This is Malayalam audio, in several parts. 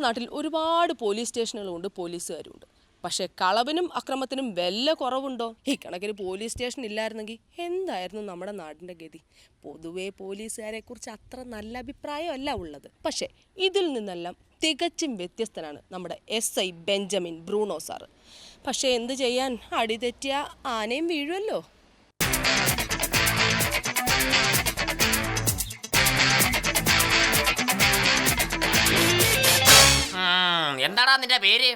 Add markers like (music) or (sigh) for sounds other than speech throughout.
നമ്മുടെ നാട്ടിൽ ഒരുപാട് പോലീസ് സ്റ്റേഷനുകളുണ്ട് പോലീസുകാരുണ്ട്. പക്ഷേ കളവിനും അക്രമത്തിനും വല്ല കുറവുണ്ടോ? ഈ കണക്കിന് പോലീസ് സ്റ്റേഷൻ ഇല്ലായിരുന്നെങ്കിൽ എന്തായിരുന്നു നമ്മുടെ നാടിന്റെ ഗതി? പൊതുവേ പോലീസുകാരെ കുറിച്ച് അത്ര നല്ല അഭിപ്രായമല്ല ഉള്ളത്. പക്ഷേ ഇതിൽ നിന്നെല്ലാം തികച്ചും വ്യത്യസ്തനാണ് നമ്മുടെ S I Benjamin Bruno sir. പക്ഷേ എന്ത് ചെയ്യാൻ? അടിതെറ്റിയ ആനയും വീഴുമല്ലോ എന്താടാ നിന്റെ പേര്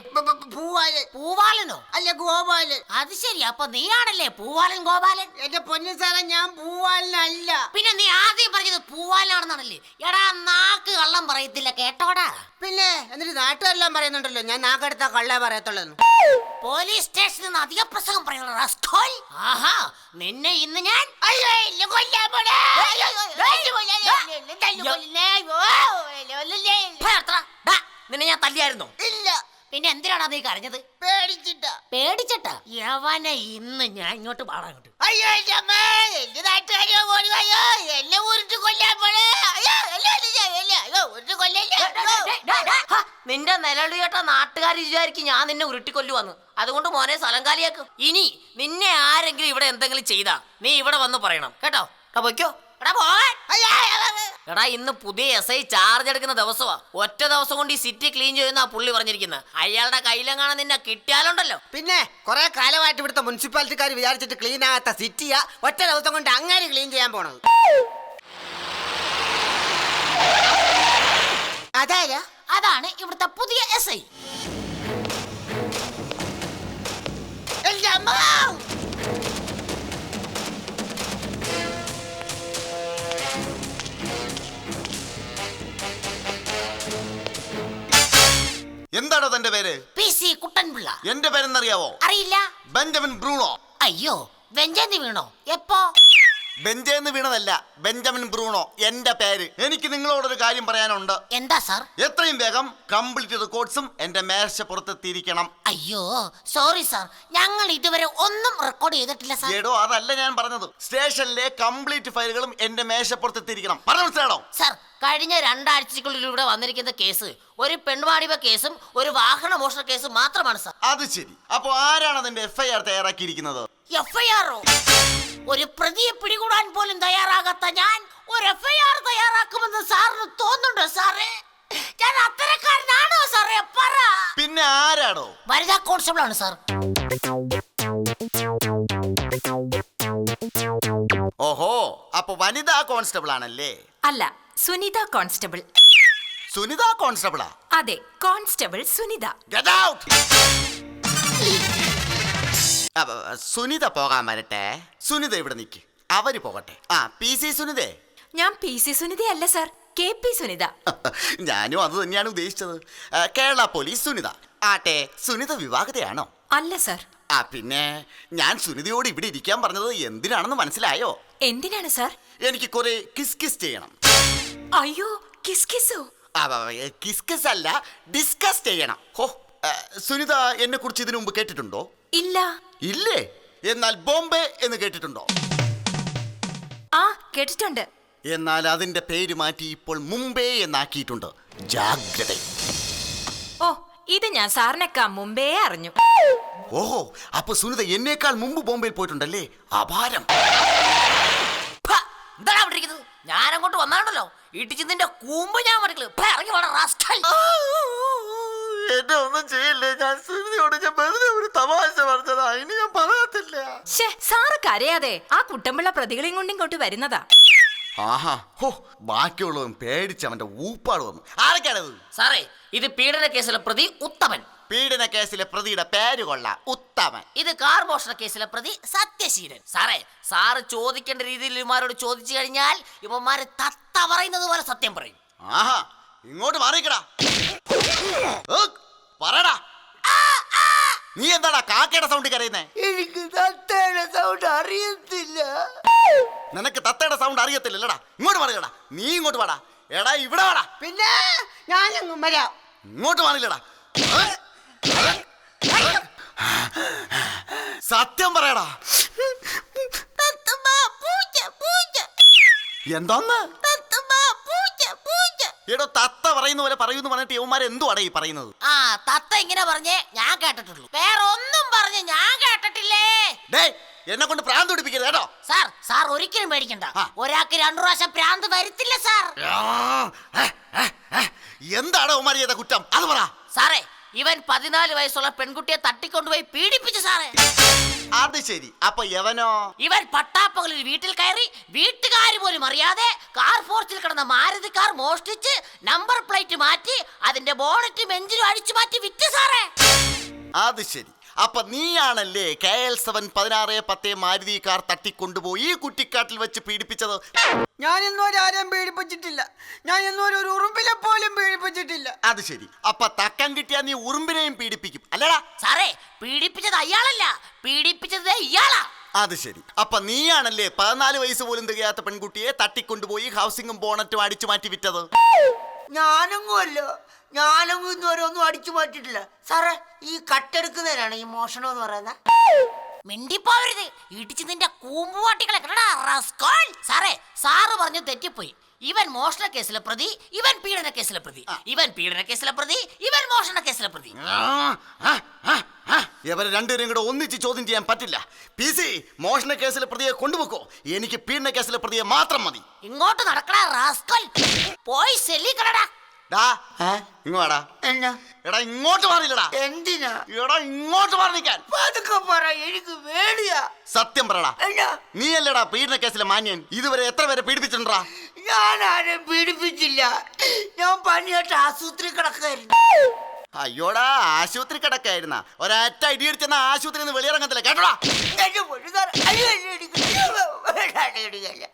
പൂവാലൻ പൂവാലനോ അല്ല ഗോപാലൻ അത് ശരി അപ്പൊ നീയാണല്ലേ പൂവാലൻ ഗോപാലൻ എന്റെ പൊന്നു സാറേ ഞാൻ പൂവാലനല്ല പിന്നെ നീ ആദ്യം പറഞ്ഞത് പൂവാലാണെന്നാണല്ലേ എടാ നാക്ക് കള്ളം പറയത്തില്ല കേട്ടോടാ പിന്നെ എന്നിട്ട് നാട്ടുകാരെല്ലാം പറയുന്നുണ്ടല്ലോ ഞാൻ നാക്കെടുത്ത കള്ളേ പറയത്തുള്ളൂ പോലീസ് സ്റ്റേഷനിൽ നിന്ന് അധിക പ്രസംഗം പറയുന്ന റസ്കോൽ ആഹാ നിന്നെ ഇന്ന് ഞാൻ അയ്യോ, നിന്നെ ഞാൻ തല്ലിയായിരുന്നോ? ഇല്ല. പിന്നെ എന്തിനാണ് നീ കരഞ്ഞത്? പേടിച്ചിട്ടാ. പേടിച്ചിട്ടാ? യവനെ ഇന്ന് ഞാൻ ഇങ്ങോട്ട് പാടാൻ കിട്ടും അയ്യോ എന്റെ അമ്മേ, എന്റെ നാട്ടുകാരോ ഓടി വായോ എന്നെ ഉരുട്ട് കൊല്ലാൻ പോണേ. അയ്യോ അല്ല അല്ല അല്ല, അല്ല അയ്യോ ഉരുട്ട് കൊല്ലല്ലേ? അയ്യോ. നിന്റെ നിലവിളി കേട്ട നാട്ടുകാർ വിചാരിക്കും ഞാൻ നിന്നെ ഉരുട്ടിക്കൊല്ലുവന്ന് അതുകൊണ്ട് മോനെ സ്ഥലം കാലിയാക്കും. ഇനി നിന്നെ ആരെങ്കിലും ഇവിടെ എന്തെങ്കിലും ചെയ്താ നീ ഇവിടെ വന്ന് പറയണം. കേട്ടോ? പൊയ്ക്കോ. എടാ. ഇന്ന് പുതിയ എസ് ഐ ചാർജ് എടുക്കുന്ന ദിവസമാ. ഒറ്റ ദിവസം കൊണ്ട് ഈ സിറ്റി ക്ലീൻ ചെയ്യുന്ന ആ പുള്ളി പറഞ്ഞിരിക്കുന്നത് അയാളുടെ കയ്യിലെങ്ങാണ് നിന്നെ കിട്ടിയാലുണ്ടല്ലോ. പിന്നെ കുറെ കാലമായിട്ട് ഇവിടുത്തെ മുനിസിപ്പാലിറ്റിക്കാർ വിചാരിച്ചിട്ട് ക്ലീൻ ആകാത്ത സിറ്റിയാ ഒറ്റ ദിവസം കൊണ്ട് അങ്ങനെ ക്ലീൻ ചെയ്യാൻ പോണത്. അതാരാ? അതാണ് ഇവിടുത്തെ പുതിയ എസ് ഐ എന്താണോ തന്റെ പേര്? P C Kuttan Pillai. എന്റെ പേരെന്നറിയാവോ? അറിയില്ല. Benjamin Bruno? അയ്യോ വെഞ്ചന്തി വീണോ? എപ്പോ? ബെഞ്ചേന്ന് വീണതല്ല ബെഞ്ചമിൻ ബ്രൂണോ എന്റെ പേര്. എനിക്ക് നിങ്ങളോടൊരു കാര്യം പറയാനുണ്ട്. എന്താ സർ? എത്രയും വേഗം കംപ്ലീറ്റ് റെക്കോർഡ്സും എന്റെ മേശ പുറത്തെത്തിയിരിക്കണം. അയ്യോ സോറി സർ. ഞങ്ങൾ ഇതുവരെ ഒന്നും റെക്കോർഡ് ചെയ്തിട്ടില്ല സാർ. എടോ അതല്ല ഞാൻ പറഞ്ഞത്. സ്റ്റേഷനിലെ കംപ്ലീറ്റ് ഫയലുകളും എന്റെ മേശ പുറത്തെത്തിയിരിക്കണം. പറഞ്ഞു മനസ്സിലാണോ സർ കഴിഞ്ഞ രണ്ടാഴ്ചക്കുള്ളിലൂടെ വന്നിരിക്കുന്ന കേസ് ഒരു പെൺവാടിവ കേസും ഒരു വാഹന മോഷണ കേസും മാത്രമാണ് സർ. അത് ശരി. അപ്പൊ ആരാണ് അതിന്റെ എഫ്ഐആർ തയ്യാറാക്കിയിരിക്കുന്നത്? എഫ്ഐആറോ ഒരു പ്രതിയെ പിടികൂടാൻ പോലും തയ്യാറാകാത്ത ഞാൻ ഒരു എഫ്ഐആർ തയ്യാറാക്കുമെന്ന് സാറിന് തോന്നുന്നുണ്ടോ സാറേ? ഞാൻ അത്തരക്കാരനാണോ സാറേ? പറ. പിന്നെ ആരാണോ? വനിതാ കോൺസ്റ്റബിൾ ആണ് സാർ. ഓഹോ അപ്പൊ വനിതാ കോൺസ്റ്റബിൾ ആണല്ലേ അല്ല സുനിത കോൺസ്റ്റബിൾ. സുനിത കോൺസ്റ്റബിളാ? അതെ constable Sunitha. Get out! Sunitha പോകാൻ വരട്ടെ. സുനിത ഇവിടെ നിൽക്ക് അവർ പോകട്ടെ. ആ പി സി സുനിതേ? ഞാൻ പി സി സുനിതയല്ല സാർ. K P Sunitha. (laughs) ഞാനും അത് തന്നെയാണ് ഉദ്ദേശിച്ചത്. കേരള പോലീസ് സുനിത. ആട്ടെ സുനിത വിവാഹിതയാണോ? അല്ല സർ. ആ പിന്നെ ഞാൻ സുനിതയോട് ഇവിടെ ഇരിക്കാൻ പറഞ്ഞത് എന്തിനാണെന്ന് മനസ്സിലായോ? എന്തിനാണ് സർ? എനിക്ക് കുറെ കിസ് കിസ് ചെയ്യണം. അയ്യോ കിസ് കിസോ കിസ് കിസ് അല്ല ഡിസ്കസ് ചെയ്യണം. ഹോ സുനിത എന്നെ കുറിച്ച് ഇതിനു മുമ്പ് കേട്ടിട്ടുണ്ടോ? ഇല്ല. ഇല്ലേ? എന്നാൽ ബോംബെ എന്ന് കേട്ടിട്ടുണ്ടോ? ആ കേട്ടിട്ടുണ്ട്. എന്നാൽ അതിന്റെ പേര് മാറ്റി ഇപ്പോൾ മുംബൈ എന്നാക്കിയിട്ടുണ്ട്. ജാഗ്രത. ഓ ഇത് ഞാൻ സാറിനേക്കാ മുമ്പേ അറിഞ്ഞു. ഓഹോ അപ്പൊ സുനിത എന്നേക്കാൾ മുമ്പ് ബോംബെയിൽ പോയിട്ടുണ്ടല്ലേ? അപാരം. ഫ, അവിടെ ഇരിക്കുന്നത്? ഞാൻ അങ്ങോട്ട് വന്നാണല്ലോ. ഇടിച്ച് നിന്റെ കൂമ്പ് ഞാൻ മറിക്കൽ. ഫ, ഇറങ്ങി വേണം റാസ്കൽ എന്നെ ഒന്നും ചെയ്യില്ലേ? ഞാൻ വെറുതെ ഒരു തമാശ പറഞ്ഞതാ ഇനി ഞാൻ പറയത്തില്ല ഷേ സാറ് കരയാതെ ആ കുട്ടമ്പിള്ള പ്രതികളെയും കൊണ്ട് ഇങ്ങോട്ട് വരുന്നതാ. ആഹാ ഹോ ബാക്കിയുള്ളവൻ പേടിച്ച് അവന്റെ ഊപ്പാട് വന്നു. ആരൊക്കെയാണത്? സാറേ ഇത് പീഡന കേസിലെ പ്രതി ഉത്തമൻ. പീഡന കേസിലെ പ്രതിയുടെ പേര് കൊള്ളാം. ഉത്തമൻ. ഇത് കാർ മോഷണ കേസിലെ പ്രതി സത്യശീലൻ. സാറേ സാറ് ചോദിക്കേണ്ട രീതിയിൽ ഇവന്മാരോട് ചോദിച്ചു കഴിഞ്ഞാൽ ഇവന്മാര് തത്ത പറയുന്നത് പോലെ സത്യം പറയും. ആഹാ ഇങ്ങോട്ട് മാറിക്കടാ. പറടാ നീ എന്താടാ കാക്കയുടെ സൗണ്ട് കരയുന്നേ എനിക്ക് തത്തയുടെ സൗണ്ട് അറിയത്തില്ല നിനക്ക് തത്തയുടെ സൗണ്ട് അറിയത്തില്ലടാ ഇങ്ങോട്ട് മാറിയടാ നീ ഇങ്ങോട്ട് വാടാ എടാ ഇവിടെ വാടാ പിന്നെ ഞാനങ്ങ് വരാം ഇങ്ങോട്ട് മാറില്ലടാ സത്യം പറയടാ എന്താ എന്തോന്ന് എടോ തത്ത പറയുന്ന പോലെ പറയുന്നു പറഞ്ഞിട്ട് യവന്മാർ എന്തുവാടാ ഈ പറയുന്നത്? ആ തത്ത ഇങ്ങനെ പറഞ്ഞേ ഞാൻ കേട്ടിട്ടുള്ളൂ. വേറെ ഒന്നും പറഞ്ഞ് ഞാൻ കേട്ടിട്ടില്ലേ? ഡേ എന്നെ കൊണ്ട് പ്രാന്ത് പിടിപ്പിക്കരുത് കേട്ടോ. സാർ സാർ ഒരിക്കലും പേടിക്കണ്ട. ഒരാൾക്ക് രണ്ടു പ്രാവശ്യം പ്രാന്ത് വരുത്തില്ല സാർ. എന്താണ് യവന്മാർ ചെയ്ത കുറ്റം? അത് പറ. സാറേ ഇവൻ പതിനാല് വയസ്സുള്ള പെൺകുട്ടിയെ തട്ടിക്കൊണ്ടുപോയി പീഡിപ്പിച്ചു സാറേ. അത് ശരി. അപ്പൊ യവനോ? ഇവൻ പട്ടാപ്പകലിൽ വീട്ടിൽ കയറി വീട്ടുകാർ പോലും അറിയാതെ കാർ ഫോർച്ചിൽ കിടന്ന മാരുതി കാർ മോഷ്ടിച്ച് നമ്പർ പ്ലേറ്റ് മാറ്റി അതിന്റെ ബോണറ്റും എഞ്ചിനും അഴിച്ചു മാറ്റി വിറ്റ് സാറേ. അത് ശരി. അപ്പൊ നീയാണല്ലേ കെ എൽ സെവൻ പതിനാറ് പത്ത് മാരുതി കാർ തട്ടിക്കൊണ്ടുപോയി ഈ കുറ്റിക്കാട്ടിൽ വെച്ച് പീഡിപ്പിച്ചത്? ഞാൻ ഇന്നുവരെ ആരെയും പീഡിപ്പിച്ചിട്ടില്ല. ഞാൻ ഇന്നുവരെ ഒരു ഉറുമ്പിനെ പോലും പീഡിപ്പിച്ചിട്ടില്ല. അത് ശരി. അപ്പൊ തക്കം കിട്ടിയാ നീ ഉറുമ്പിനെയും പീഡിപ്പിക്കും. അല്ലടാ. സാറേ പീഡിപ്പിച്ചത് അയാളല്ല. പീഡിപ്പിച്ചത് ഇയാളാ. അത് ശരി. അപ്പൊ നീയാണല്ലേ പതിനാല് വയസ്സ് പോലും തികയാത്ത പെൺകുട്ടിയെ തട്ടിക്കൊണ്ടുപോയി ഹൗസിംഗും ബോണറ്റും അടിച്ചു മാറ്റി വിറ്റത് ഞാനൊന്നും അല്ല ഞാനൊന്നും ഇന്നുവരെ ഒന്നും അടിച്ചു മാറ്റിട്ടില്ല സാറേ ഈ കട്ടെടുക്കുന്നതിനാണ് ഈ മോഷണം എന്ന് പറയുന്നത് മിണ്ടിപ്പോവരുത്. ഇടിച്ച് നിന്റെ കൂമ്പുവാട്ടികളെ റസ്കോൾ സാറേ സാറ് പറഞ്ഞു തെറ്റിപ്പോയി. ഇവൻ മോഷണ കേസിലെ പ്രതി ഇവൻ പീഡന കേസിലെ പ്രതി ഇവൻ പീഡന കേസിലെ പ്രതി ഇവൻ മോഷണ കേസിലെ പ്രതി. ആ, ആ, ആ, ആ. ഇവരെ രണ്ടുപേരും കൂടെ ഒന്നിച്ച് ചോദ്യം ചെയ്യാൻ പറ്റില്ല. പി സി മോഷണ കേസിലെ പ്രതിയെ കൊണ്ടുപോക്കോ എനിക്ക് പീഡന കേസിലെ പ്രതിയെ മാത്രം മതി. ഇങ്ങോട്ട് നടക്കടാ റാസ്കൽ. പോയി സെല്ലി ഡാ ഇങ്ങോടാ എന്നാ? എടാ ഇങ്ങോട്ട് മാറിയില്ലടാ എന്തിനാ? എടാ ഇങ്ങോട്ട് മാറി നിൽക്കാൻ. പതുക്കെ പറ എനിക്ക് വേടിയാ സത്യം പറടാ എന്നാ? നീ അല്ലടാ പീഡന കേസിലെ മാന്യൻ. ഇതുവരെ എത്ര പേരെ പീഡിപ്പിച്ചിട്ടുണ്ടാ? ഞാൻ ആരെയും പീഡിപ്പിച്ചില്ല. ഞാൻ പണിയായിട്ട് ആശുപത്രി കിടക്കായിരുന്നു അയ്യോടാ ആശുപത്രി കിടക്കായിരുന്ന. ഒരൊറ്റ ഇടിയടിച്ചെന്ന ആശുപത്രി നിന്ന് വെളിയിറങ്ങത്തില്ല. കേട്ടോടാ?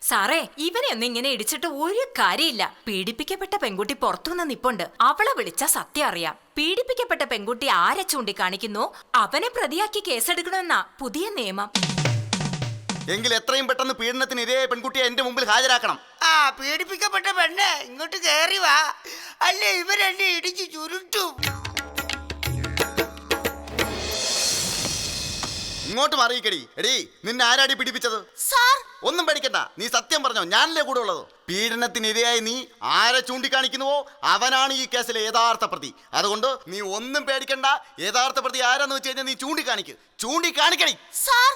സാറേ, ഇവനെ ഒന്നും ഇങ്ങനെ ഇടിച്ചിട്ട് ഒരു കാര്യമില്ല. പീഡിപ്പിക്കപ്പെട്ട പെൺകുട്ടി പുറത്തുനിന്ന് നിപ്പുണ്ട്. അവളെ വിളിച്ച സത്യം അറിയാം. പീഡിപ്പിക്കപ്പെട്ട പെൺകുട്ടി ആരെ ചൂണ്ടിക്കാണിക്കുന്നു? അവനെ പ്രതിയാക്കി കേസെടുക്കണമെന്നാ പുതിയ നിയമം. എങ്കിൽ എത്രയും പെട്ടെന്ന് പീഡനത്തിന് ഇരയായ പെൺകുട്ടിയെ എന്റെ മുമ്പിൽ ഹാജരാക്കണം. ആ പീഡിപ്പിക്കപ്പെട്ട പെണ്ണ് ഇങ്ങോട്ട് കേറി വാ. അല്ലേ ഇവരെന്നെ ഇടിച്ച് ചുരുട്ടും. ഇങ്ങോട്ട് മാറിയിക്കടി എടി നിന്നെ ആരാടി പിടിപ്പിച്ചത് സാർ. ഒന്നും പഠിക്കണ്ട നീ സത്യം പറഞ്ഞോ ഞാനല്ലേ കൂടെ ഉള്ളത് പീഡനത്തിനിരയായി നീ ആരെ ചൂണ്ടിക്കാണിക്കുന്നുവോ? അവനാണ് ഈ കേസിലെ യഥാർത്ഥ പ്രതി. അതുകൊണ്ട് നീ ഒന്നും പേടിക്കണ്ട. യഥാർത്ഥ പ്രതി ആരാന്ന് വെച്ച് കഴിഞ്ഞാൽ നീ ചൂണ്ടിക്കാണിക്ക്. ചൂണ്ടിക്കാണിക്കണി സാർ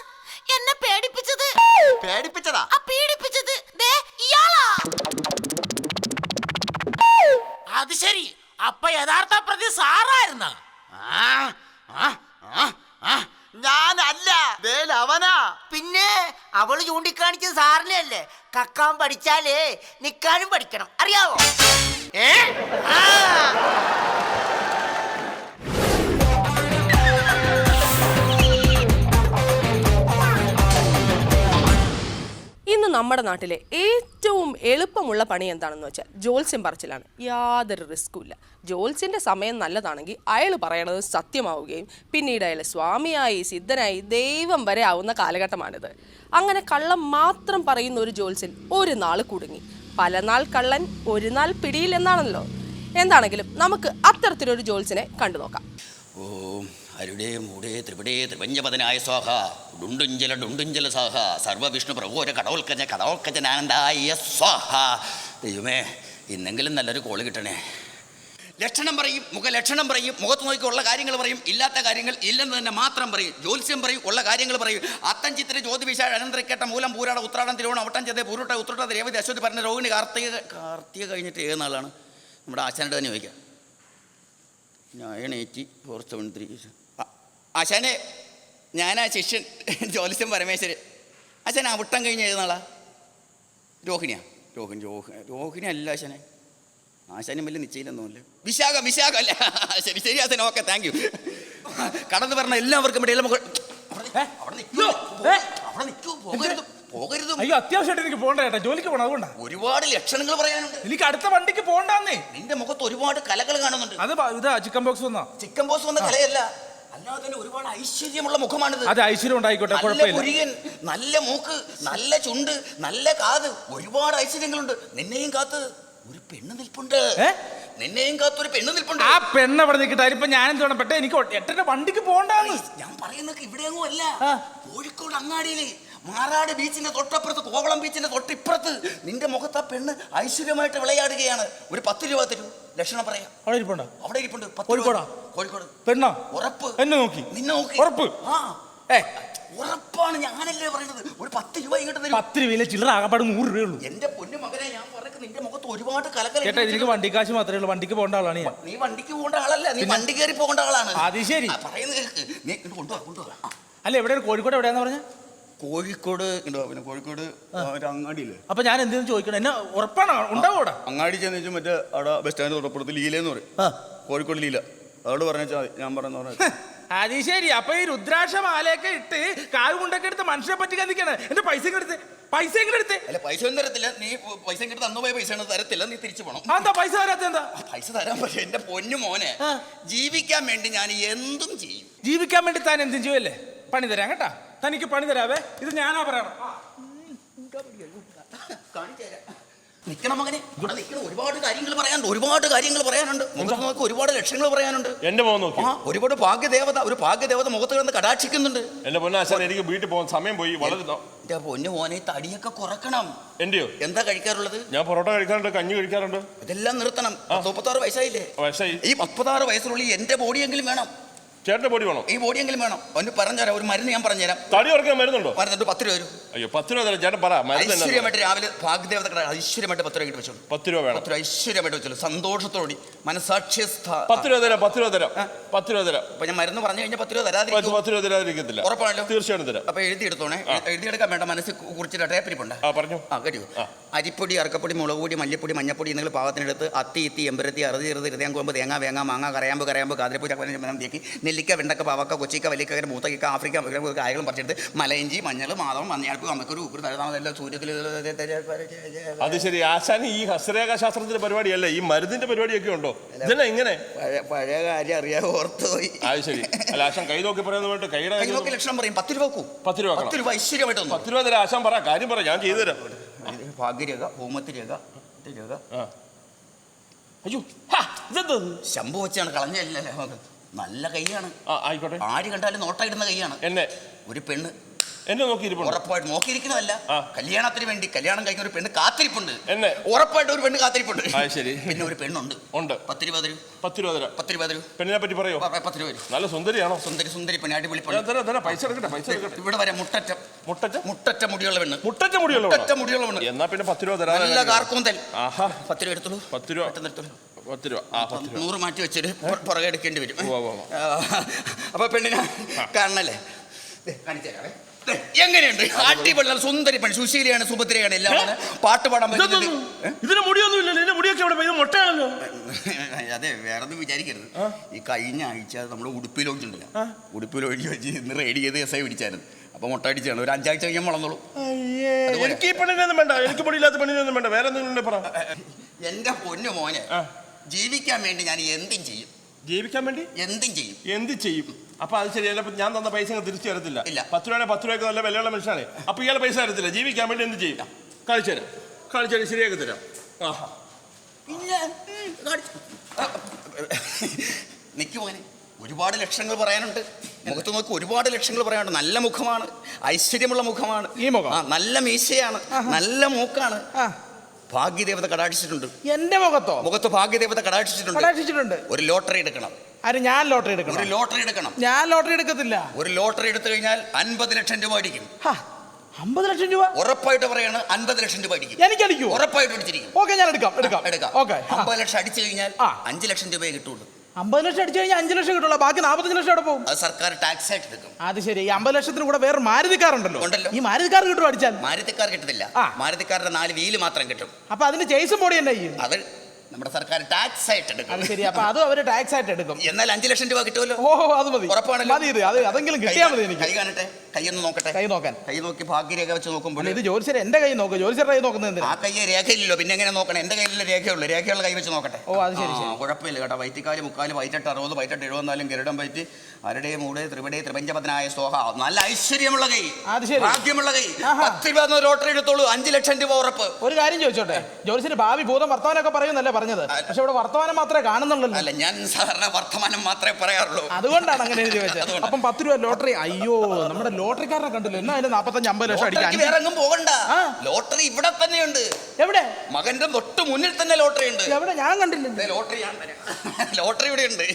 എന്നെ പേടിപ്പിച്ചത് പേടിപ്പിച്ചതാ? ആ പീഡിപ്പിച്ചത് ദേ ഇയാളാ. അത് ശരി. അപ്പൊ യഥാർത്ഥ പ്രതി സാറായിരുന്ന. ആ, ആ, ആ, ആ. ഞാനല്ല. അവനാ പിന്നെ അവൾ ചൂണ്ടിക്കാണിച്ചത് സാറിനെ അല്ലേ? കക്കാൻ പഠിച്ചാലേ നിക്കാനും പഠിക്കണം. അറിയാവോ? ഏ? ആ. നമ്മുടെ നാട്ടിലെ ഏറ്റവും എളുപ്പമുള്ള പണി എന്താണെന്ന് വെച്ചാൽ ജോത്സ്യം പറച്ചിലാണ്. യാതൊരു റിസ്ക്കും ഇല്ല. ജോത്സ്യന്റെ സമയം നല്ലതാണെങ്കിൽ അയാൾ പറയണത് സത്യമാവുകയും പിന്നീട് അയാൾ സ്വാമിയായി സിദ്ധനായി ദൈവം വരെ ആവുന്ന കാലഘട്ടമാണിത്. അങ്ങനെ കള്ളം മാത്രം പറയുന്ന ഒരു ജോത്സ്യൻ ഒരു നാൾ കുടുങ്ങി. പല നാൾ കള്ളൻ ഒരു നാൾ പിടിയിൽ എന്നാണല്ലോ എന്താണെങ്കിലും നമുക്ക് അത്തരത്തിലൊരു ജോത്സ്യനെ കണ്ടു നോക്കാം ഓം അരുടേ മൂടേ ത്രിപിടേ ത്രിപഞ്ഞപതനായ സ്വാഹ. ഡുണ്ടുഞ്ചല ഡുണ്ടുഞ്ചല സാഹ സർവവിഷ്ണു പ്രഭോര കടവൽക്കജ കടവൽക്കജനാനന്ദായ സ്വാഹ. ദൈവമേ ഇന്നെങ്കിലും നല്ലൊരു കോൾ കിട്ടണേ. ലക്ഷണം പറയും മുഖലക്ഷണം പറയും മുഖത്ത് നോക്കി ഉള്ള കാര്യങ്ങൾ പറയും ഇല്ലാത്ത കാര്യങ്ങൾ ഇല്ലെന്ന് തന്നെ മാത്രം പറയും ജ്യോത്സ്യം പറയും ഉള്ള കാര്യങ്ങൾ പറയും. അത്തം ചിത്ര ജ്യോതിവിശ അനന്തരക്കേട്ട മൂലം പൂരാട ഉത്രാടം തിരുവോണം അവട്ടം ചെയ്തേ പൂരുട്ട ഉത്രട്ട രേവതി അശ്വതി പറഞ്ഞ രോഹിണി കാർത്തിക കാർത്തിക കഴിഞ്ഞിട്ട് ഏത് നാളാണ്? നമ്മുടെ ആശാനോട് തന്നെ ചോദിക്കാം. ഞാൻ എയ്റ്റി ഫോർ സെവൻ ത്രീ ആശാനെ ഞാനാ ശിഷ്യൻ ജ്യോത്സ്യം പരമേശ്വരൻ. ആശാൻ അവിട്ടം കഴിഞ്ഞ് എഴുതുന്നാളാ രോഹിണിയാ. രോഹിണി രോഹിണി രോഹിണി അല്ല അച്ഛനെ ആശാനും വലിയ നിശ്ചയിലൊന്നുമില്ല. വിശാഖ വിശാഖ അല്ല. ശരി ശരി ആശാൻ ഓക്കെ താങ്ക് യു കടന്നു പറഞ്ഞ എല്ലാവർക്കും ഇവിടെ എല്ലാം മുകൾ- അവിടെ നി- അവിടെ നിൽക്കൂ. അവിടെ നിൽക്കൂ പോകരുത് പോകരുത്. അയ്യോ അത്യാവശ്യമായിട്ട് എനിക്ക് പോകണ്ട ചേട്ടാ. ജോലിക്ക് പോകണം അതുകൊണ്ടാ. ഒരുപാട് ലക്ഷണങ്ങൾ പറയാനുണ്ട്. എനിക്ക് അടുത്ത വണ്ടിക്ക് പോകണ്ടെന്നേ. നിന്റെ മുഖത്ത് ഒരുപാട് കലകൾ കാണുന്നുണ്ട്. അത് ഇതാ ചിക്കൻ ബോക്സ് വന്നാ? ചിക്കൻ ബോസ് വന്ന കലയല്ല. അല്ലാതെ തന്നെ ഒരുപാട് ഐശ്വര്യമുള്ള മുഖമാണിത്. അത് ഐശ്വര്യം ഉണ്ടായിക്കോട്ടെ നല്ല കുഴപ്പമില്ല. നല്ല മൂക്ക് നല്ല ചുണ്ട് നല്ല കാത് ഒരുപാട് ഐശ്വര്യങ്ങളുണ്ട്. നിന്നെയും കാത്ത് ഒരു പെണ്ണ് നിൽപ്പുണ്ട്. ഏ? നിന്നെയും കാത്ത് ഒരു പെണ്ണ് നിൽപ്പുണ്ട്. ആ പെണ്ണ് അവിടെ നിൽക്കട്ടെ അതിപ്പോ ഞാൻ എന്താണ് പെട്ടെ എനിക്ക് എട്ടന്റെ വണ്ടിക്ക് പോകണ്ടാന്ന്. ഞാൻ പറയുന്നത് ഇവിടെയൊന്നും അല്ല. ആ. കോഴിക്കോട് അങ്ങാടിയിൽ മാറാട് ബീച്ചിന്റെ തൊട്ടപ്പുറത്ത് കോവളം ബീച്ചിന്റെ തൊട്ടിപ്പുറത്ത് നിന്റെ മുഖത്ത് ആ പെണ്ണ് ഐശ്വര്യമായിട്ട് വിളയാടുകയാണ്. ഒരു പത്ത് രൂപ തരൂ. ലക്ഷണം പറയാം. അവിടെ ഇരിപ്പുണ്ട്? അവിടെ ഇരിപ്പുണ്ട്. കോഴിക്കോടാ? കോഴിക്കോട്. പെണ്ണോ? ഉറപ്പ്. എന്നെ നോക്കി. നിന്നെ നോക്കി. ഉറപ്പ്? ആ. ഏ. ഉറപ്പാണ് ഞാനല്ലേ പറയുന്നത്. ഒരു പത്ത് രൂപ ഇങ്ങോട്ട് തരും. പത്ത് രൂപയിലെ ചില്ലറ ആകപ്പാട് നൂറ് രൂപയുള്ളൂ എന്റെ പൊന്നു മകനെ ഞാൻ പറയുന്നത് നിന്റെ മുഖത്ത് ഒരുപാട് കലകല ചേട്ടാ എനിക്ക് വണ്ടിക്കാശ് മാത്രമേ ഉള്ളൂ. വണ്ടിക്ക് പോകേണ്ട ആളാണ് ഞാൻ. നീ വണ്ടിക്ക് പോകേണ്ട ആളല്ല. നീ വണ്ടി കയറി പോകേണ്ട ആളാണ്. അത് ശരി. പറയുന്നത്. നീ കൊണ്ടുപോകാം കൊണ്ടുവാ അല്ല എവിടെയാണ്? കോഴിക്കോട് എവിടെയാന്ന് പറഞ്ഞ? കോഴിക്കോട് ഉണ്ടോ? പിന്നെ കോഴിക്കോട് ഒരു അങ്ങാടിയില്ലേ? അപ്പൊ ഞാൻ എന്തെന്ന് ചോദിക്കണം? എന്നെ ഉറപ്പാണ് ഉണ്ടാവും അവിടെ. അങ്ങാടി ചെന്ന് വെച്ചാൽ മറ്റേ അവിടെ ബസ് സ്റ്റാൻഡ് തൊട്ടപ്പുറത്ത് ലീല എന്ന് പറയും. കോഴിക്കോട് ലീല. അതോട് പറഞ്ഞാൽ ഞാൻ പറഞ്ഞു പറഞ്ഞ അത് ശരി. അപ്പൊ ഈ രുദ്രാക്ഷ മാലയൊക്കെ ഇട്ട് കാവ് കൊണ്ടൊക്കെ എടുത്ത് മനുഷ്യനെ പറ്റി നിൽക്കാണ് എന്റെ പൈസ എടുത്ത്. പൈസ എങ്ങനെടുത്ത് എടുത്ത്. അല്ല പൈസ ഒന്നും തരത്തില്ല. നീ പൈസ ഇങ്ങോട്ട് തന്നു പോയ പൈസ തരത്തില്ല. നീ തിരിച്ചു പോണം. അതാ എന്താ പൈസ തരാത്ത എന്താ? പൈസ തരാൻ പക്ഷേ എന്റെ പൊന്നു മോനെ. ജീവിക്കാൻ ജീവിക്കാൻ വേണ്ടി ഞാൻ എന്തും ചെയ്യും. ജീവിക്കാൻ വേണ്ടി താൻ എന്തും ചെയ്യുമല്ലേ പണി തരാം കേട്ടാ. തനിക്ക് പണി തരാവേ. ഇത് ഞാനാ പറയണം. നിക്കണം മകനെ. ഇവിടെ നിൽക്കണം ഒരുപാട് കാര്യങ്ങൾ പറയാനുണ്ട്. ഒരുപാട് കാര്യങ്ങൾ പറയാനുണ്ട്. മുഖത്ത് നോക്കി ഒരുപാട് ലക്ഷ്യങ്ങൾ പറയാനുണ്ട്. എന്റെ മോൻ നോക്കി. ആ ഒരുപാട് ഭാഗ്യദേവത ഒരു ഭാഗ്യദേവത മുഖത്ത് കിടന്ന് കടാക്ഷിക്കുന്നുണ്ട്. എന്റെ പൊന്നാശാൻ എനിക്ക് വീട്ടിൽ പോകാൻ സമയം പോയി. വളരെ എന്റെ പൊന്നു മോനെ തടിയൊക്കെ കുറക്കണം. എന്റെയോ? എന്താ കഴിക്കാറുള്ളത്? ഞാൻ പൊറോട്ട കഴിക്കാറുണ്ട് കഞ്ഞി കഴിക്കാറുണ്ട്. ഇതെല്ലാം നിർത്തണം. പത്ത് മുപ്പത്താറ് വയസ്സായില്ലേ? വയസ്സായി. ഈ മുപ്പത്താറ് വയസ്സിനുള്ളിൽ എന്റെ ബോഡിയെങ്കിലും വേണം. ചേട്ടന്റെ പൊടി വേണോ? ഈ ബോഡിയെങ്കിലും വേണം. ഒന്ന് പറഞ്ഞുതരാം ഒരു മരുന്ന് ഞാൻ പറഞ്ഞുതരാം. തടി ഉറക്കാൻ മരുന്നുണ്ടോ? മരുന്നുണ്ട് പത്ത് രൂപ വരും അയ്യോ പത്ത് രൂപ തരാം. ചേട്ടൻ പറ മരുന്ന് എന്നാ? ഐശ്വര്യമായിട്ട് രാവിലെ ഭാഗ്യദേവത ഐശ്വര്യമായിട്ട് പത്ത് രൂപ കിട്ടി. വെച്ചോളൂ പത്ത് രൂപ വേണം. പത്ത് രൂപ ഐശ്വര്യമായിട്ട് വെച്ചോളൂ. സന്തോഷത്തോടി മനസാക്ഷ്യസ്ഥ പത്ത് രൂപ തരാം പത്ത് രൂപ തരാം. പത്ത് രൂപ തരാം. അപ്പൊ ഞാൻ മരുന്ന് പറഞ്ഞു കഴിഞ്ഞാൽ പത്ത് രൂപ പത്ത് തരാതിരിക്കും. പത്ത് രൂപ തരാതിരിക്കത്തില്ല. ഉറപ്പാണല്ലോ. തീർച്ചയായിട്ടും തരാം. അപ്പൊ എഴുതിയെടുത്തോണേ. എഴുതിയെടുക്കാൻ വേണ്ട മനസ്സിൽ കുറിച്ചിട്ട് ടേപ്പിരിപ്പുണ്ട് ആ പറഞ്ഞു. ആ കേട്ടോ അരിപ്പൊടി അറക്കപ്പൊടി മുളക് പൊടി മല്ലിപ്പൊടി മഞ്ഞപ്പൊടി നിങ്ങൾ പാകത്തിനെടുത്ത് അത്തി ഇത്തി എമ്പരത്തി അറുതി ഇറുതി ഹൃദയം ഹൃദയംകൊമ്പ് തേങ്ങ വേങ്ങ മാങ്ങ കറയാമ്പ് കറയാമ്പ് കാതിരപ്പൂ ചക്കരം തേക്കി നെല്ലിക്ക വെണ്ടക്ക പാവക്ക കൊച്ചിക്ക വലിക്ക അങ്ങനെ മൂത്തക്ക ആഫ്രിക്ക കായകളും പറിച്ചെടുത്ത് മലയഞ്ചി മഞ്ഞൾ മാതളം മഞ്ഞയാൾക്ക് അമ്മക്കൊരു ഉപ്പ് തഴുതാമതെല്ലാം സൂര്യത്തിൽ അത് ശരി ആശാൻ ഈ ഹസ്രേഖ ശാസ്ത്രത്തിന്റെ പരിപാടിയല്ല ഈ മരുന്നിന്റെ പരിപാടിയൊക്കെ ഉണ്ടോ ഇതന്നെ ഇങ്ങനെ പഴയ കാര്യം അറിയാതെ ഓർത്തുപോയി അത് ശരി അല്ല ആശാൻ കൈ നോക്കി പറയാൻ കൈയുടെ കൈ നോക്കി ലക്ഷണം പറയും പത്ത് രൂപ പത്ത് രൂപ പത്ത് രൂപ ഐശ്വര്യമായിട്ട് പത്ത് രൂപ തരാം ആശാൻ പറ കാര്യം പറ ഞാൻ ചെയ്തു തരാം ഭാഗ്യരേഖ ഭൂമത്തി രേഖ. അയ്യോ ഇതെന്താ ശംഭു വെച്ചാണ് കളഞ്ഞല്ലേ നമുക്ക് നല്ല കൈയാണ്. ആ ആയിക്കോട്ടെ. ആര് കണ്ടാലും നോട്ടായിടുന്ന കൈയാണ്. എന്നെ? ഒരു പെണ്ണ്. എന്നെ നോക്കി ഇരിപ്പുണ്ട് ഉറപ്പായിട്ട് നോക്കിയിരിക്കുന്നതല്ല ആ. കല്യാണത്തിന് വേണ്ടി കല്യാണം കഴിക്കുന്ന ഒരു പെണ്ണ് കാത്തിരിപ്പുണ്ട്. എന്നെ? ഉറപ്പായിട്ട് ഒരു പെണ്ണ് കാത്തിരിപ്പുണ്ട്. ആ, ശരി. പിന്നെ ഒരു പെണ്ണുണ്ട്. ഉണ്ട്. പത്ത് രൂപ തരൂ പത്ത് രൂപ തരാം പത്ത് രൂപ തരൂ പെണ്ണിനെ പറ്റി പറയോ? പ- പത്ത് രൂപ തരൂ നല്ല സുന്ദരിയാണോ? സുന്ദരി സുന്ദരി പെണ്ണ് അടിപൊളി ഞാൻ പെണ്ണ്. തരാം തരാം പൈസ എടുക്കട്ടെ പൈസ എടുക്കട്ടെ. ഇവിടെ വരെ മുട്ടറ്റ. മുട്ടറ്റ? മുട്ടറ്റ മുടിയുള്ള പെണ്ണ്. മുട്ടറ്റ മുടിയുള്ള മുട്ടറ്റ മുടിയുള്ള പെണ്ണ്. എന്നാ പിന്നെ പത്ത് രൂപ തരാം നല്ല കാർക്കൂന്തൽ. ആഹാ. പത്ത് രൂപ എടുത്തോളൂ. പത്ത് രൂപ. പെട്ടെന്ന് എടുത്തോളൂ. പത്ത് രൂപ ആ പത്ത് രൂപ നൂറ് മാറ്റി വെച്ചിട്ട് പുറകെ എടുക്കേണ്ടി വരും. അപ്പൊ പെണ്ണിനെ കാണണല്ലേ? കാണിച്ചു തരാവേ. എങ്ങനെയുണ്ട്? അടിപൊളി. നല്ല സുന്ദരി പണി സുശീലയാണ് സുഭദ്രയാണ് എല്ലാം പാട്ട് പാടാൻ പറ്റുന്നത്? ഇതിന് മുടിയൊന്നും ഇല്ലല്ലോ ഇതിന്റെ മുടിയൊക്കെ ഇവിടെ ഇത് മുട്ടയാണല്ലോ. അതെ വേറെ ഒന്നും വിചാരിക്കരുത് ഈ കഴിഞ്ഞ ആഴ്ച നമ്മൾ ഉടുപ്പിൽ ഒഴിച്ചിട്ടില്ല. ഉടുപ്പിൽ ഒഴിച്ച് വെച്ച് ഇന്ന് റെഡി ചെയ്ത് എസ് ഐ പിടിച്ചായിരുന്നു. അപ്പൊ മുട്ട അടിച്ചാണ്. ഒരു അഞ്ചാഴ്ച കഴിഞ്ഞാൽ വളർന്നോളൂ. എനിക്ക് ഈ പെണ്ണിനൊന്നും വേണ്ട. എനിക്ക് മുടിയില്ലാത്ത പെണ്ണിനൊന്നും വേണ്ട. വേറെ എന്തെങ്കിലും പറ. എന്റെ പൊന്നു മോനെ. ജീവിക്കാൻ വേണ്ടി ഞാൻ എന്തും ചെയ്യും. ജീവിക്കാൻ വേണ്ടി? എന്തും ചെയ്യും. എന്ത് ചെയ്യും? അപ്പൊ അത് ശരി അപ്പൊ ഞാൻ തന്ന പൈസ തിരിച്ചു തരത്തില്ല. ഇല്ല. പത്ത് രൂപ പത്ത് രൂപയ്ക്ക് നല്ല വിലയുള്ള മനുഷ്യനാണ്. അപ്പൊ ഇയാളെ പൈസ തരത്തില്ല. ജീവിക്കാൻ വേണ്ടി എന്ത് ചെയ്യും? കാണിച്ചു തരാം. കാണിച്ചു തരാം ശരിയാക്കി തരാം. ആഹാ. നിക്ക് മോനെ ഒരുപാട് ലക്ഷങ്ങൾ പറയാനുണ്ട്. മുഖത്ത് നോക്കി ഒരുപാട് ലക്ഷങ്ങൾ പറയാനുണ്ട്. നല്ല മുഖമാണ്. ഐശ്വര്യമുള്ള മുഖമാണ്. ഈ മുഖം? ആ, നല്ല മീശയാണ്. നല്ല മൂക്കാണ്. ഭാഗ്യദേവത കടാക്ഷിച്ചിട്ടുണ്ട്. എന്റെ മുഖത്തോ? മുഖത്തോ ഭാഗ്യദേവത കടാക്ഷിച്ചിട്ടുണ്ട്. കടാക്ഷിച്ചിട്ടുണ്ട്. ഒരു ലോട്ടറി എടുക്കണം. ആര് ഞാൻ ലോട്ടറി എടുക്കണം? ഒരു ലോട്ടറി എടുക്കണം. ഞാൻ ലോട്ടറി എടുക്കത്തില്ല. ഒരു ലോട്ടറി എടുത്തു കഴിഞ്ഞാൽ അൻപത് ലക്ഷം രൂപ അടിക്കും. അമ്പത് ലക്ഷം രൂപ? ഉറപ്പായിട്ട് പറയാണ് അൻപത് ലക്ഷം രൂപ അടിക്കും. എനിക്ക് അടിക്കും ഉറപ്പായിട്ട് അടിച്ചിരിക്കും. ഓക്കെ ഞാൻ എടുക്കാം എടുക്കാം. എടുക്കാം. ഓക്കെ അമ്പത് ലക്ഷം അടിച്ചു കഴിഞ്ഞാൽ. അഞ്ച് ലക്ഷം രൂപയെ കിട്ടുള്ളൂ. അമ്പത് ലക്ഷം അടിച്ചു കഴിഞ്ഞാൽ അഞ്ച് ലക്ഷം കിട്ടുള്ളൂ. ബാക്കി നാൽപ്പത്തഞ്ച് ലക്ഷം അവിടെ പോകും? അത് സർക്കാർ ടാക്സ് ആയിട്ട് എടുക്കും അത് ശരി. ഈ അമ്പത് ലക്ഷത്തിന് കൂടെ വേറെ മാരുതിക്കാറുണ്ടല്ലോ ഉണ്ടല്ലോ. ഉണ്ടല്ലോ. ഈ മാരുതിക്കാർ കാർ കിട്ടും അടിച്ചാൽ? മാരുതിക്കാർ കിട്ടത്തില്ല ആ. മാരുതിക്കാരുടെ നാല് വീൽ മാത്രം കിട്ടും. അപ്പൊ അതിന് ചേസും ബോഡി തന്നെ ചെയ്യും? അത് നമ്മുടെ സർക്കാർ ടാക്സ് ആയിട്ട് എടുക്കും. അത് ശരി അപ്പൊ അതും അവർ ടാക്സ് ആയിട്ട് എടുക്കും. എന്നാൽ അഞ്ചു ലക്ഷം രൂപ കിട്ടുമല്ലോ? ഓ അത് മതി. ഉറപ്പാണല്ലോ? മതി ഇത് അത് അതെങ്കിലും കിട്ടിയാൽ മതി എനിക്ക്. കൈ കാണട്ടെ? കൈ ഒന്ന് നോക്കട്ടെ? കൈ നോക്കാൻ. കൈ നോക്കി ഭാഗ്യരേഖ വെച്ച് നോക്കുമ്പോൾ അല്ല ഇത് ജോലിച്ചർ എന്റെ കൈ നോക്ക് ജോലിച്ചർ കൈ നോക്കുന്നത് എന്തിനാ? ആ കയ്യെ രേഖയില്ലല്ലോ പിന്നെ എങ്ങനെ നോക്കണം? എന്റെ കയ്യിൽ രേഖയുള്ളൂ. രേഖയുള്ള കൈ വെച്ച് നോക്കട്ടെ. ഓ, അത് ശരി, ആ, ശരി. കുഴപ്പമില്ല കേട്ടോ. വൈറ്റിക്കാൽ മുക്കാൽ വൈറ്റെട്ട് അറുപത് വൈറ്റെട്ട് എഴുപത്തിനാലും ഗരുഡം വൈറ്റ് അരുടെ മൂട് ത്രിപടി ത്രിപഞ്ചപതനായ സോഹ. നല്ല ഐശ്വര്യമുള്ള കൈ. അത് ശരി. ഭാഗ്യമുള്ള കൈ. ആഹാ. പത്ത് രൂപ ലോട്ടറി എടുത്തോളൂ. അഞ്ചു ലക്ഷം രൂപ ഉറപ്പ്. ഒരു കാര്യം ചോദിച്ചോട്ടെ? ജോലിച്ചിന് ഭാവി ഭൂതം വർത്തമാനൊക്കെ പറയുന്നല്ലേ? പറഞ്ഞത്. പക്ഷെ ഇവിടെ വർത്തമാനം മാത്രമേ കാണുന്നുള്ളൂ. അല്ല ഞാൻ സാധാരണ വർത്തമാനം മാത്രമേ പറയാറുള്ളൂ. അതുകൊണ്ടാണ് അങ്ങനെ എഴുതി വെച്ചത്. അപ്പം പത്ത് രൂപ ലോട്ടറി. അയ്യോ നമ്മുടെ ലോട്ടറിക്കാരനെ കണ്ടില്ല? എന്നാ അതിന്റെ നാപ്പത്തഞ്ച് അമ്പത് ലക്ഷം അടിക്കാൻ. ഇറങ്ങും പോകണ്ട. ലോട്ടറി ഇവിടെ തന്നെയുണ്ട്. എവിടെ? മകന്റെ തൊട്ട് മുന്നിൽ തന്നെ ലോട്ടറി ഉണ്ട് എവിടെ? ഞാൻ കണ്ടില്ല ലോട്ടറി ഞാൻ ലോട്ടറി ഇവിടെ ഉണ്ട്.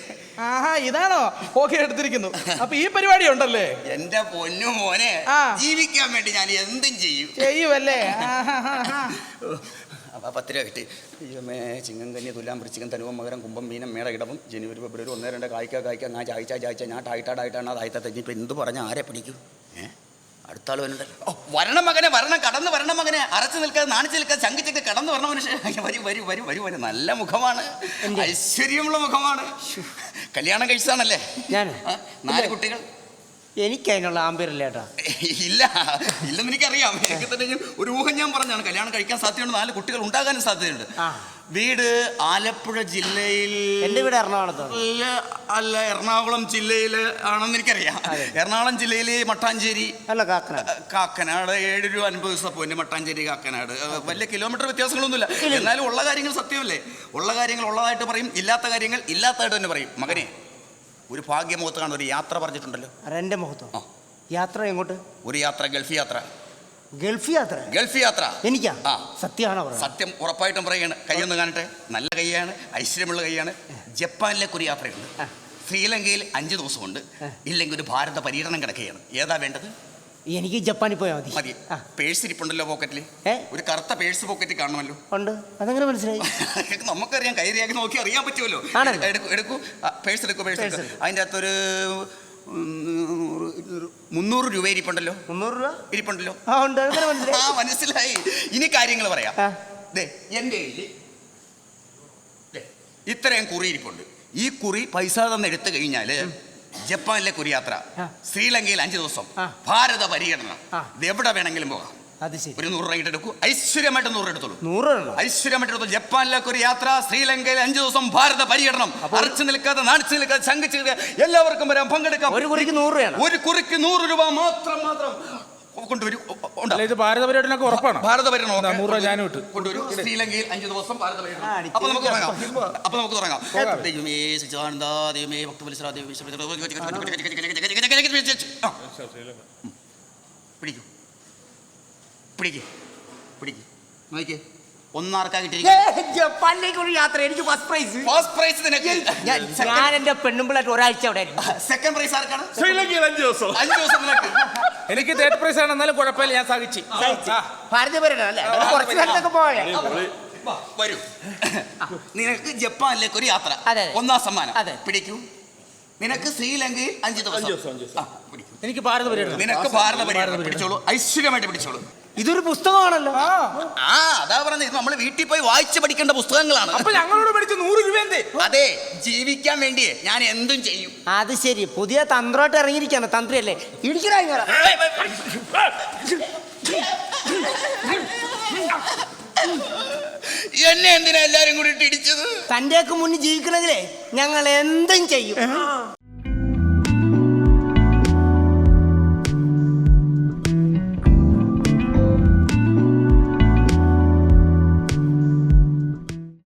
ആഹാ ഇതാണോ? ഓക്കെ എടുത്തിരിക്കുന്നു. അപ്പൊ ഈ പരിപാടി ഉണ്ടല്ലേ? എന്റെ പൊന്നു മോനെ ജീവിക്കാൻ വേണ്ടി ഞാൻ എന്തും ചെയ്യും. ചെയ്യുമല്ലേ ആഹാഹാഹാ. അപ്പൊ പത്ത് രൂപ കിട്ടി അയ്യോമേ ചിങ്ങം കന്നി തുലാം വൃശ്ചികം തനുവം മകരം കുംഭം മീനം മേട ഇടവും ജനുവരി ഫെബ്രുവരി ഒന്ന് രണ്ട് കായ്ക്ക കായ്ക്ക ഞാൻ ചായ്ച്ച ചായ്ച്ച ഞാൻ ടായിട്ടാടായിട്ടാണ് തെഞ്ഞി ഇപ്പൊ എന്ത് പറഞ്ഞാൽ ആരെ പിടിക്കും? ഏ? അടുത്ത ആൾ വന്നിട്ട് ഓ വരണം മകനെ വരണം കടന്ന് വരണം മകനെ. അരച്ച് നിൽക്കാതെ നാണിച്ച് നിൽക്കാതെ ചങ്കിച്ചൊക്കെ കടന്ന് വരണം മനുഷ്യൻ വരും വരും വരും വരും വരും നല്ല മുഖമാണ്. ഐശ്വര്യമുള്ള മുഖമാണ്. കല്യാണം കഴിച്ചതാണല്ലേ? ഞാൻ നാല് കുട്ടികൾ. എനിക്ക് അതിനുള്ള ആമ്പയറില്ല ഏട്ടാ? ഇല്ല ഇല്ലെന്ന് എനിക്കറിയാം. എനിക്ക് തന്നെ ഞാൻ ഒരു ഊഹം ഞാൻ പറഞ്ഞാണ്. കല്യാണം കഴിക്കാൻ സാധ്യതയുണ്ട്. നാല് കുട്ടികൾ ഉണ്ടാകാനും സാധ്യതയുണ്ട്. വീട് ആലപ്പുഴ ജില്ലയിൽ എന്റെ വീട് എറണാകുളത്ത് അല്ല അല്ല എറണാകുളം ജില്ലയിൽ ആണെന്ന് എനിക്കറിയാം. എറണാകുളം ജില്ലയിൽ മട്ടാഞ്ചേരി. അല്ല കാക്കനാട്. കാക്കനാട് ഏഴ് രൂപ അൻപത് ദിവസം പോയിന്റ് മട്ടാഞ്ചേരി കാക്കനാട്. വലിയ കിലോമീറ്റർ വ്യത്യാസങ്ങളൊന്നുമില്ല. എന്നാലും ഉള്ള കാര്യങ്ങൾ സത്യമല്ലേ? ഉള്ള കാര്യങ്ങൾ ഉള്ളതായിട്ട് പറയും. ഇല്ലാത്ത കാര്യങ്ങൾ ഇല്ലാത്തതായിട്ട് തന്നെ പറയും. മകനെ ഒരു ഭാഗ്യമുഖത്ത് കാണുന്ന ഒരു യാത്ര പറഞ്ഞിട്ടുണ്ടല്ലോ. എന്റെ മുഖത്തോ ആ. യാത്ര എങ്ങോട്ട്? ഒരു യാത്ര ഗൾഫ് യാത്ര. ഗൾഫ് യാത്ര? ഗൾഫ് യാത്ര. എനിക്കാ? ആ. സത്യമാണോ പറയുന്നത്? സത്യം ഉറപ്പായിട്ടും പറയുകയാണ്. കൈയൊന്ന് കാണട്ടെ. നല്ല കൈയാണ് ഐശ്വര്യമുള്ള കൈയാണ്. ജപ്പാനിലേക്ക് ഒരു യാത്രയുണ്ട്. ശ്രീലങ്കയിൽ അഞ്ച് ദിവസമുണ്ട്. ഇല്ലെങ്കിൽ ഒരു ഭാരത പര്യടനം കിടക്കുകയാണ്. ഏതാ വേണ്ടത്? എനിക്ക് ജപ്പാനിൽ പോയാൽ മതി. മതി. ആ, പേഴ്സ് ഇരിപ്പുണ്ടല്ലോ പോക്കറ്റിൽ ഏ? ഒരു കറുത്ത പേഴ്സ് പോക്കറ്റിൽ കാണുമല്ലോ. ഉണ്ട്. അതെങ്ങനെ മനസ്സിലായി? (laughs) നമുക്കറിയാം കൈരിയാക്കി നോക്കി അറിയാൻ പറ്റുമല്ലോ. ആണല്ലോ. എടുക്കൂ എടുക്കൂ. പേഴ്സ് എടുക്കൂ പേഴ്സ് Purse എടുക്കൂ. അതിന്റെ അകത്തൊരു ഉം, മുന്നൂറ് രൂപ ഇരിപ്പുണ്ടല്ലോ. മുന്നൂറ് രൂപ? ഇരിപ്പുണ്ടല്ലോ. ആ ഉണ്ട്. അതെങ്ങനെ ആ മനസ്സിലായി. ഇനി കാര്യങ്ങൾ പറയാം. ആ. ദേ എന്റെ കയ്യിൽ ദേ, ഇത്രയും കുറി ഇരിപ്പുണ്ട്. ഈ കുറി പൈസ തന്നെ എടുത്തു കഴിഞ്ഞാൽ ജപ്പാനിലെ ഒരു യാത്ര. ശ്രീലങ്കയിൽ അഞ്ചു ദിവസം. ഭാരത പര്യടനം. ഇത് എവിടെ വേണമെങ്കിലും പോകാം. അത് ശരി. ഒരു നൂറ് രൂപ എടുക്കൂ. ഐശ്വര്യമായിട്ട് നൂറ് എടുത്തോളൂ. നൂറ്? ഐശ്വര്യമായിട്ട് എടുത്തോളൂ. ജപ്പാനിലേക്ക് ഒരു യാത്ര ശ്രീലങ്കയിൽ അഞ്ചു ദിവസം ഭാരത പര്യടനം. അറച്ചു നിൽക്കാതെ നാണിച്ചു നിൽക്കാതെ ശങ്കിച്ചു എല്ലാവർക്കും വരാം. പങ്കെടുക്കാം. ഒരു കുറിക്ക് നൂറ് ഒരു കുറിക്ക് നൂറ് രൂപ മാത്രം മാത്രം. കൊണ്ടുവരൂ ഉണ്ടോ അല്ല ഇത് ഭാരത പര്യടനൊക്കെ ഉറപ്പാണ് ഭാരത പര്യടനം. നൂറ് രൂപ ഞാനും ഇട്ട് കൊണ്ടുവരും ശ്രീലങ്കയിൽ അഞ്ചു ദിവസം ഭാരത പര്യടനം അപ്പൊ നമുക്ക് തുടങ്ങാം അപ്പൊ നമുക്ക് തുടങ്ങാം ദൈവമേ സച്ചിദാനന്ദ ദൈവമേ ഭക്തവത്സര ദൈവമേ ആ. ഉം. പിടിക്കൂ പിടിക്കൂ പിടിക്കൂ നോക്കിയേ ഒന്നാർക്കാ യാത്ര എനിക്ക് ഫസ്റ്റ് പ്രൈസ് ഫസ്റ്റ് പ്രൈസ് നിനക്ക് ഞാൻ ഞാൻ എന്റെ പെണ്ണുമ്പിളായിട്ട് ഒരാഴ്ച അവിടെ ആയിരുന്നു സെക്കൻഡ് പ്രൈസ് ആർക്കാണ് ശ്രീലങ്കയിൽ അഞ്ച് ദിവസം അഞ്ചു ദിവസം നിനക്ക് എനിക്ക് തേർഡ് പ്രൈസ് ആണ് എന്നാലും കുഴപ്പമില്ല ഞാൻ സഹിച്ചു. വരൂ. നിനക്ക് ജപ്പാനിലേക്ക് ഒരു യാത്ര. ഒന്നാം സമ്മാനം. അതെ. പിടിക്കൂ. നിനക്ക് ശ്രീലങ്കയിൽ അഞ്ച് ദിവസം. ദിവസം, അഞ്ച് ദിവസം. എനിക്ക് ഭാരത നിനക്ക് ഭാരത പിടിച്ചോളൂ. ഐശ്വര്യമായിട്ട് പിടിച്ചോളൂ. ഇതൊരു പുസ്തകമാണല്ലോ. ആ. അതാ പറഞ്ഞത്. നമ്മൾ വീട്ടിൽ പോയി വായിച്ച് പഠിക്കേണ്ട പുസ്തകങ്ങളാണ്. അപ്പൊ ഞങ്ങളോട് പഠിച്ച നൂറ് രൂപ എന്തേ? അതെ ജീവിക്കാൻ വേണ്ടി ഞാൻ എന്തും ചെയ്യും. അത് ശരി. പുതിയ തന്ത്രമായിട്ട് ഇറങ്ങിയിരിക്കാണ് തന്ത്രിയല്ലേ? ഇടിക്കടാ. എന്നെ എന്തിനാ എല്ലാരും കൂടി ഇടിച്ചത്? തന്റെയൊക്കെ മുന്നിൽ ജീവിക്കണമെങ്കിലേ ഞങ്ങൾ എന്തും ചെയ്യും.